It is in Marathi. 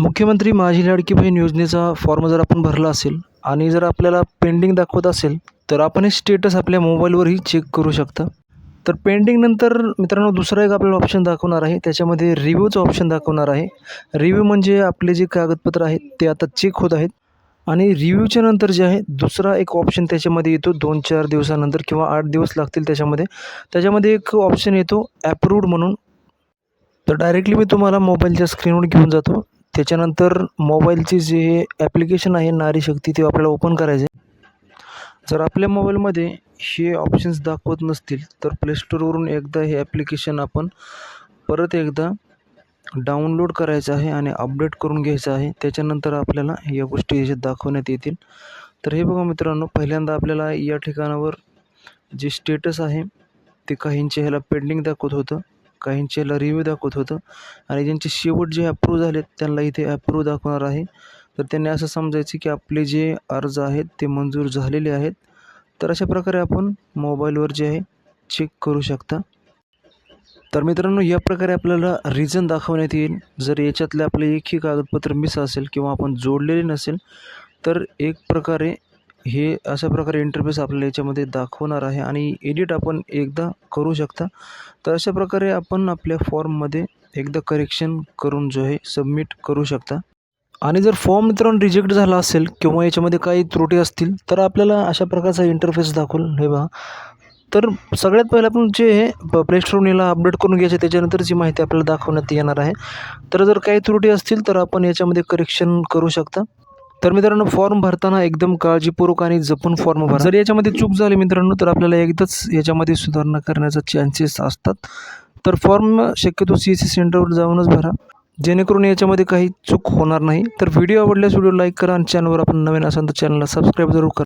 मुख्यमंत्री माझी लाडकी बहीण योजनेचा फॉर्म जर आपण भरला असेल आणि जर आपल्याला पेंडिंग दाखवत असेल तर आपण हे स्टेटस आपल्या मोबाईलवरही चेक करू शकता. तर पेंडिंगनंतर मित्रांनो दुसरा एक आपल्याला ऑप्शन दाखवणार आहे. त्याच्यामध्ये रिव्ह्यूचं ऑप्शन दाखवणार आहे. रिव्ह्यू म्हणजे आपले जे कागदपत्र आहेत ते आता चेक होत आहेत. आणि रिव्ह्यूच्या नंतर जे आहे दुसरा एक ऑप्शन त्याच्यामध्ये येतो. दोन चार दिवसानंतर किंवा आठ दिवस लागतील त्याच्यामध्ये. त्याच्यामध्ये एक ऑप्शन येतो ॲप्रूव्ड म्हणून. तर डायरेक्टली मी तुम्हाला मोबाईलच्या स्क्रीनवर घेऊन जातो. त्याच्यानंतर मोबाईलचे जे ॲप्लिकेशन आहे नारी शक्ती ते आपल्याला ओपन करायचे. जर आपल्या मोबाईलमध्ये हे ऑप्शन्स दाखवत नसतील तर प्लेस्टोरवरून एकदा हे ॲप्लिकेशन आपण परत एकदा डाउनलोड करायचं आहे आणि अपडेट करून घ्यायचं आहे. त्याच्यानंतर आपल्याला या गोष्टी याच्यात दाखवण्यात येतील. तर हे बघा मित्रांनो पहिल्यांदा आपल्याला या ठिकाणावर जे स्टेटस आहे ते काहींच्या ह्याला पेंडिंग दाखवत होतं. काहींच्याला रिव्ह्यू दाखवत होतं. आणि ज्यांचे शेवट जे अप्रूव्ह झालेत त्यांना इथे अप्रूव्ह दाखवणार आहे. तर त्यांनी असं समजायचं की आपले जे अर्ज आहेत ते मंजूर झालेले आहेत. तर अशा प्रकारे आपण मोबाईलवर जे आहे चेक करू शकता. तर मित्रांनो या प्रकारे आपल्याला रिझन दाखवण्यात येईल. जर याच्यातले आपले एकही कागदपत्र मिस असेल किंवा आपण जोडलेले नसेल तर एक प्रकारे हे अशा प्रकारे इंटरफेस आपल्याला याच्यामध्ये दाखवणार आहे आणि एडिट आपण एकदा करू शकता. तर अशा प्रकारे आपण आपल्या फॉर्ममध्ये एकदा करेक्शन करून जो आहे सबमिट करू शकता. आणि जर फॉर्म मित्रांनो रिजेक्ट झाला असेल किंवा याच्यामध्ये काही त्रुटी असतील तर आपल्याला अशा प्रकारचा इंटरफेस दाखवून हे बघा. तर सगळ्यात पहिलं आपण जे हे प्ले स्टोरून याला अपडेट करून घ्यायचं त्याच्यानंतरची माहिती आपल्याला दाखवण्यात येणार आहे. तर जर काही त्रुटी असतील तर आपण याच्यामध्ये करेक्शन करू शकता. तर मित्रांनो फॉर्म भरताना एकदम काळजीपूर्वक आणि जपून फॉर्म भरा. जर याच्यामध्ये चूक झाली मित्रांनो तर आपल्याला एकदाच याच्यामध्ये सुधारणा करण्याचा चान्सेस असतात. तर फॉर्म शक्यतो सी सी सेंटरवर जाऊनच भरा. जेणेकरून याच्यामध्ये काही चूक होणार नाही. तर व्हिडिओ आवडल्यास व्हिडिओ लाईक करा आणि चॅनलवर आपण नवीन असाल तर चॅनलला सबस्क्राईब जरूर करा.